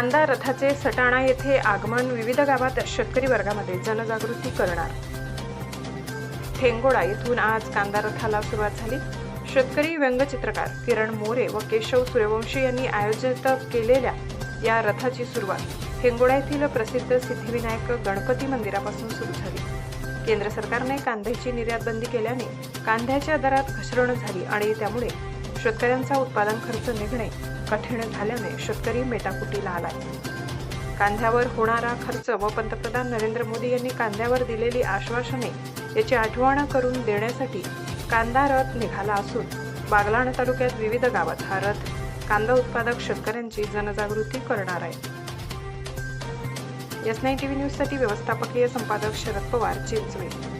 कांदा रथाचे सटाणा येथे आगमन. विविध गावात शेतकरी वर्गामध्ये जनजागृती करणार. ठेंगोडा येथून आज कांदा रथाला सुरुवात झाली. शेतकरी व्यंगचित्रकार किरण मोरे व केशव सूर्यवंशी यांनी आयोजित केलेल्या या रथाची सुरुवात ठेंगोडा येथील प्रसिद्ध सिद्धिविनायक गणपती मंदिरापासून सुरू झाली. केंद्र सरकारने कांद्याची निर्यात बंदी केल्याने कांद्याच्या दरात घसरण झाली आणि त्यामुळे शेतकऱ्यांचा उत्पादन खर्च निघणे कठीण झाल्याने शेतकरी मेटाकुटीला आलाय. कांद्यावर होणारा खर्च व पंतप्रधान नरेंद्र मोदी यांनी कांद्यावर दिलेली आश्वासने याची आठवण करून देण्यासाठी कांदा रथ निघाला असून बागलाण तालुक्यात विविध गावात हा रथ कांदा उत्पादक शेतकऱ्यांची जनजागृती करणार आहे. एस नाईन टीव्ही न्यूजसाठी व्यवस्थापकीय संपादक शरद पवार चिंचवे.